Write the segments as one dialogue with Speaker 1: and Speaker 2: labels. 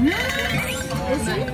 Speaker 1: 음, 뭐지?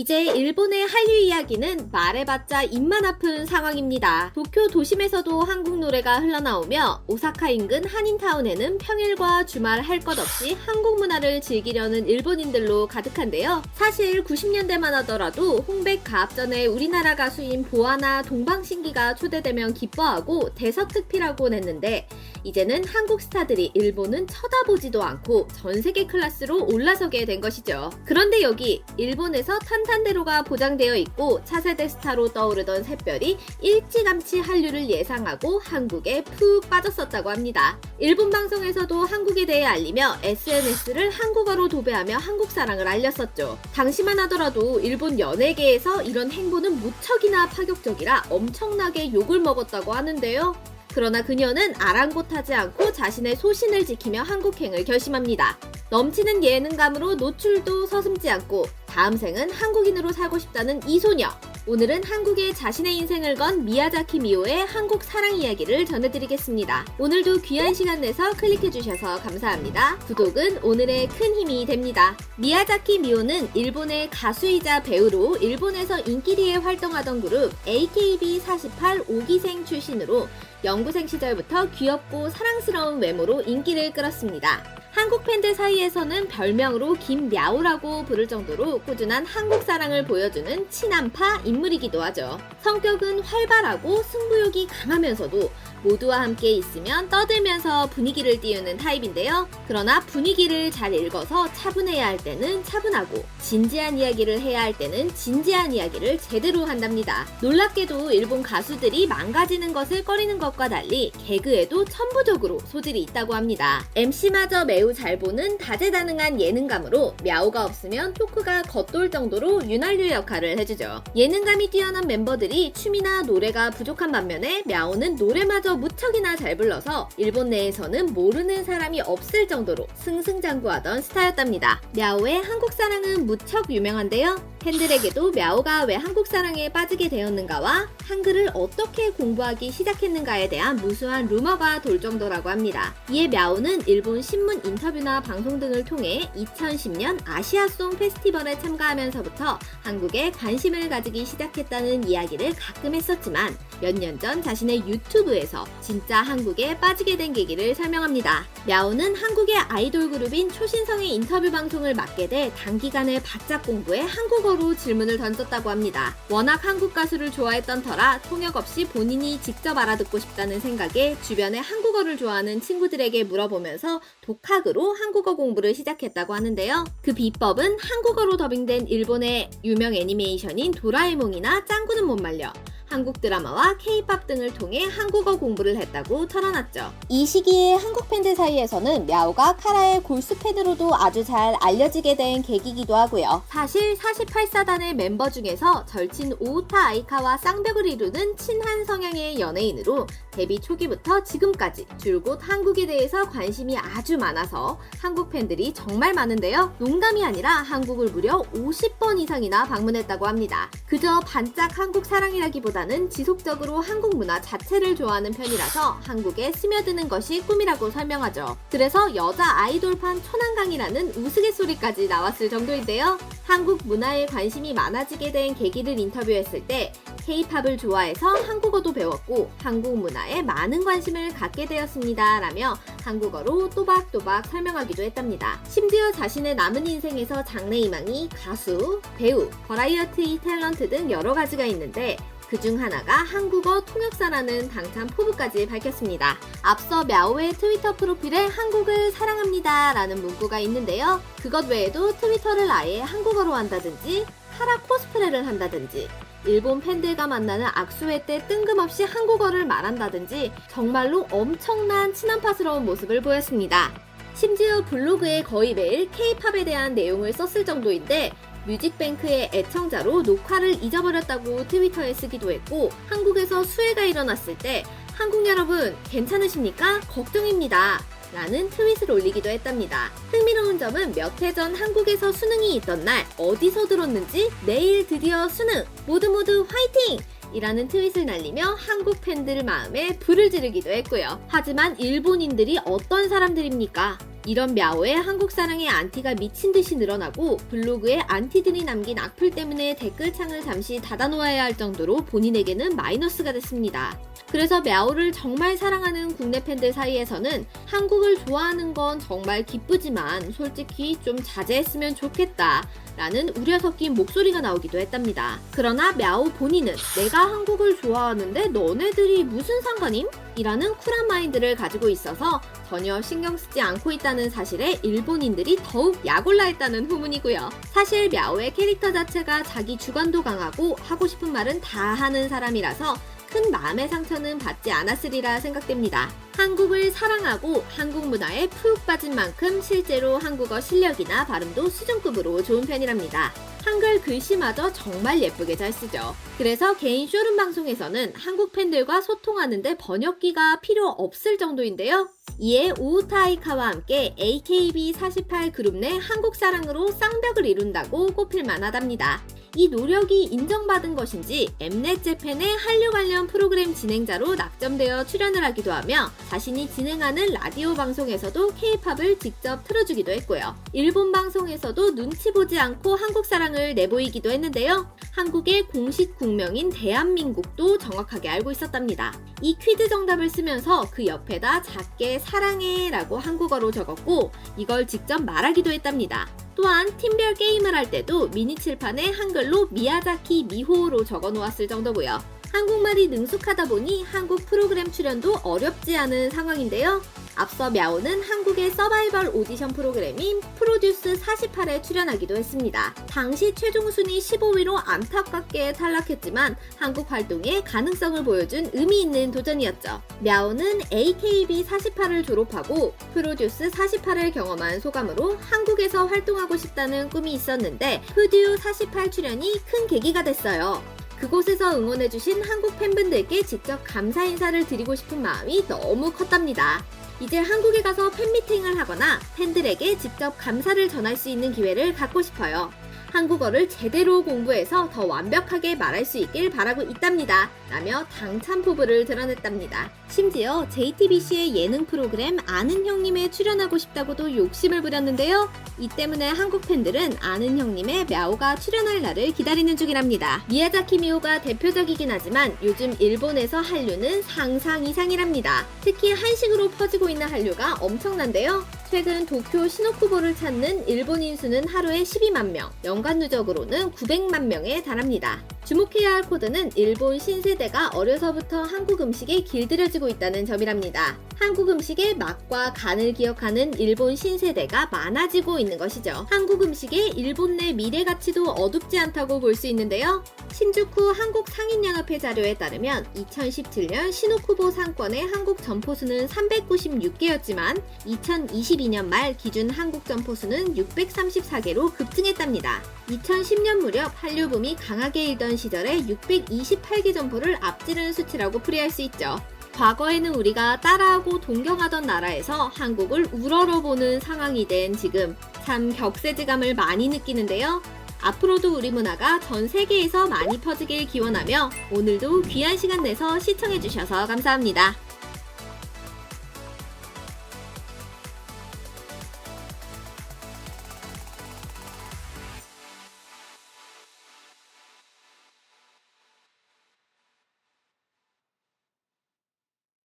Speaker 1: 이제 일본의 한류 이야기는 말해봤자 입만 아픈 상황입니다. 도쿄 도심에서도 한국 노래가 흘러나오며 오사카 인근 한인타운에는 평일과 주말 할 것 없이 한국 문화를 즐기려는 일본인들로 가득한데요. 사실 90년대만 하더라도 홍백 가압 전에 우리나라 가수인 보아나 동방신기가 초대되면 기뻐하고 대서특필하곤 했는데 이제는 한국 스타들이 일본은 쳐다보지도 않고 전 세계 클래스로 올라서게 된 것이죠. 그런데 여기 일본에서 탄 탄대로가 보장되어 있고 차세대 스타로 떠오르던 샛별이 일찌감치 한류를 예상하고 한국에 푹 빠졌었다고 합니다. 일본 방송에서도 한국에 대해 알리며 SNS를 한국어로 도배하며 한국 사랑을 알렸었죠. 당시만 하더라도 일본 연예계에서 이런 행보는 무척이나 파격적이라 엄청나게 욕을 먹었다고 하는데요. 그러나 그녀는 아랑곳하지 않고 자신의 소신을 지키며 한국행을 결심합니다. 넘치는 예능감으로 노출도 서슴지 않고 다음 생은 한국인으로 살고 싶다는 이 소녀. 오늘은 한국에 자신의 인생을 건 미야자키 미오의 한국 사랑 이야기를 전해드리겠습니다. 오늘도 귀한 시간 내서 클릭해주셔서 감사합니다. 구독은 오늘의 큰 힘이 됩니다. 미야자키 미오는 일본의 가수이자 배우로 일본에서 인기리에 활동하던 그룹 AKB48 5기생 출신으로 연구생 시절부터 귀엽고 사랑스러운 외모로 인기를 끌었습니다. 한국 팬들 사이에서는 별명으로 김야오라고 부를 정도로 꾸준한 한국 사랑을 보여주는 친한파 인물이기도 하죠. 성격은 활발하고 승부욕이 강하면서도 모두와 함께 있으면 떠들면서 분위기를 띄우는 타입인데요. 그러나 분위기를 잘 읽어서 차분해야 할 때는 차분하고 진지한 이야기를 해야 할 때는 진지한 이야기를 제대로 한답니다. 놀랍게도 일본 가수들이 망가지는 것을 꺼리는 것과 달리 개그에도 천부적으로 소질이 있다고 합니다. MC마저 매우 잘 보는 다재다능한 예능감으로 야오가 없으면 토크가 겉돌 정도로 윤활유 역할을 해주죠. 예능감이 뛰어난 멤버들이 춤이나 노래가 부족한 반면에 야오는 노래마저 무척이나 잘 불러서 일본 내에서는 모르는 사람이 없을 정도로 승승장구하던 스타였답니다. мя오의 한국 사랑은 무척 유명한데요. 팬들에게도 мя오가 왜 한국 사랑에 빠지게 되었는가와 한글을 어떻게 공부하기 시작했는가에 대한 무수한 루머가 돌 정도라고 합니다. 이에 мя오는 일본 신문 인터뷰나 방송 등을 통해 2010년 아시아송 페스티벌에 참가하면서부터 한국에 관심을 가지기 시작했다는 이야기를 가끔 했었지만 몇 년 전 자신의 유튜브에서 진짜 한국에 빠지게 된 계기를 설명합니다. Мя오는 한국의 아이돌 그룹인 초신성의 인터뷰 방송을 맡게 돼 단기간에 바짝 공부해 한국어로 질문을 던졌다고 합니다. 워낙 한국 가수를 좋아했던 터라 통역 없이 본인이 직접 알아듣고 싶다는 생각에 주변에 한국어를 좋아하는 친구들에게 물어보면서 독학으로 한국어 공부를 시작했다고 하는데요. 그 비법은 한국어로 더빙된 일본의 유명 애니메이션인 도라에몽이나 짱구는 못 말려 한국 드라마와 케이팝 등을 통해 한국어 공부를 했다고 털어놨죠. 이 시기에 한국 팬들 사이에서는 мя오가 카라의 골수 팬으로도 아주 잘 알려지게 된 계기이기도 하고요. 사실 48사단의 멤버 중에서 절친 오우타 아이카와 쌍벽을 이루는 친한 성향의 연예인으로 데뷔 초기부터 지금까지 줄곧 한국에 대해서 관심이 아주 많아서 한국 팬들이 정말 많은데요. 농담이 아니라 한국을 무려 50번 이상이나 방문했다고 합니다. 그저 반짝 한국 사랑이라기보다 는 지속적으로 한국 문화 자체를 좋아하는 편이라서 한국에 스며드는 것이 꿈이라고 설명하죠. 그래서 여자 아이돌판 초난강이라는 우스갯소리까지 나왔을 정도인데요. 한국 문화에 관심이 많아지게 된 계기를 인터뷰했을 때 K-팝을 좋아해서 한국어도 배웠고 한국 문화에 많은 관심을 갖게 되었습니다. 라며 한국어로 또박또박 설명하기도 했답니다. 심지어 자신의 남은 인생에서 장래희망이 가수, 배우, 버라이어티 탤런트 등 여러 가지가 있는데 그중 하나가 한국어 통역사라는 당찬 포부까지 밝혔습니다. 앞서 мя오의 트위터 프로필에 한국을 사랑합니다 라는 문구가 있는데요. 그것 외에도 트위터를 아예 한국어로 한다든지 카라 코스프레를 한다든지 일본 팬들과 만나는 악수회 때 뜬금없이 한국어를 말한다든지 정말로 엄청난 친한파스러운 모습을 보였습니다. 심지어 블로그에 거의 매일 K-팝에 대한 내용을 썼을 정도인데 뮤직뱅크의 애청자로 녹화를 잊어버렸다고 트위터에 쓰기도 했고 한국에서 수해가 일어났을 때 한국 여러분 괜찮으십니까? 걱정입니다. 라는 트윗을 올리기도 했답니다. 흥미로운 점은 몇 해 전 한국에서 수능이 있던 날 어디서 들었는지 내일 드디어 수능 모두 모두 화이팅! 이라는 트윗을 날리며 한국 팬들 마음에 불을 지르기도 했고요. 하지만 일본인들이 어떤 사람들입니까? 이런 мя오에 한국 사랑의 안티가 미친 듯이 늘어나고 블로그에 안티들이 남긴 악플 때문에 댓글창을 잠시 닫아놓아야 할 정도로 본인에게는 마이너스가 됐습니다. 그래서 мя오를 정말 사랑하는 국내 팬들 사이에서는 한국을 좋아하는 건 정말 기쁘지만 솔직히 좀 자제했으면 좋겠다. 라는 우려 섞인 목소리가 나오기도 했답니다. 그러나 мя오 본인은 내가 한국을 좋아하는데 너네들이 무슨 상관임? 이라는 쿨한 마인드를 가지고 있어서 전혀 신경 쓰지 않고 있다는 사실에 일본인들이 더욱 약올라 했다는 후문이고요. 사실 мя오의 캐릭터 자체가 자기 주관도 강하고 하고 싶은 말은 다 하는 사람이라서 큰 마음의 상처는 받지 않았으리라 생각됩니다. 한국을 사랑하고 한국 문화에 푹 빠진 만큼 실제로 한국어 실력이나 발음도 수준급으로 좋은 편이랍니다. 한글 글씨마저 정말 예쁘게 잘 쓰죠. 그래서 개인 쇼룸 방송에서는 한국 팬들과 소통하는데 번역기가 필요 없을 정도인데요. 이에 오우타이카와 함께 AKB48 그룹 내 한국 사랑으로 쌍벽을 이룬다고 꼽힐 만하답니다. 이 노력이 인정받은 것인지 엠넷 재팬의 한류 관련 프로그램 진행자로 낙점되어 출연을 하기도 하며 자신이 진행하는 라디오 방송에서도 케이팝을 직접 틀어주기도 했고요. 일본 방송에서도 눈치 보지 않고 한국 사랑을 내보이기도 했는데요. 한국의 공식 국명인 대한민국도 정확하게 알고 있었답니다. 이 퀴즈 정답을 쓰면서 그 옆에다 작게 사랑해 라고 한국어로 적었고 이걸 직접 말하기도 했답니다. 또한 팀별 게임을 할 때도 미니 칠판에 한글로 미야자키 미호로 적어 놓았을 정도고요. 한국말이 능숙하다 보니 한국 프로그램 출연도 어렵지 않은 상황인데요. 앞서 랴오는 한국의 서바이벌 오디션 프로그램인 프로듀스 48에 출연하기도 했습니다. 당시 최종 순위 15위로 안타깝게 탈락했지만 한국 활동에 가능성을 보여준 의미 있는 도전이었죠. 랴오는 AKB 48을 졸업하고 프로듀스 48을 경험한 소감으로 한국에서 활동하고 싶다는 꿈이 있었는데 푸듀 48 출연이 큰 계기가 됐어요. 그곳에서 응원해주신 한국 팬분들께 직접 감사 인사를 드리고 싶은 마음이 너무 컸답니다. 이제 한국에 가서 팬미팅을 하거나 팬들에게 직접 감사를 전할 수 있는 기회를 갖고 싶어요. 한국어를 제대로 공부해서 더 완벽하게 말할 수 있길 바라고 있답니다. 라며 당찬 포부를 드러냈답니다. 심지어 JTBC의 예능 프로그램 아는 형님에 출연하고 싶다고도 욕심을 부렸는데요. 이 때문에 한국 팬들은 아는 형님의 мя오가 출연할 날을 기다리는 중이랍니다. 미야자키 미호가 대표적이긴 하지만 요즘 일본에서 한류는 상상 이상이랍니다. 특히 한식으로 퍼지고 있는 한류가 엄청난데요. 최근 도쿄 시노쿠보를 찾는 일본 인 수는 하루에 12만 명, 연간 누적으로는 900만 명에 달합니다. 주목해야 할 코드는 일본 신세대가 어려서부터 한국 음식에 길들여지고 있다는 점이랍니다. 한국 음식의 맛과 간을 기억하는 일본 신세대가 많아지고 있는 것이죠. 한국 음식의 일본 내 미래 가치도 어둡지 않다고 볼 수 있는데요. 신주쿠 한국 상인연합회 자료에 따르면 2017년 시노쿠보 상권의 한국 점포수는 396개였지만 2022년 말 기준 한국 점포수는 634개로 급증했답니다. 2010년 무렵 한류붐이 강하게 일던 시절에 628개 점포를 앞지르는 수치라고 풀이할 수 있죠. 과거에는 우리가 따라하고 동경하던 나라에서 한국을 우러러보는 상황이 된 지금 참 격세지감을 많이 느끼는데요. 앞으로도 우리 문화가 전 세계에서 많이 퍼지길 기원하며 오늘도 귀한 시간 내서 시청해주셔서 감사합니다.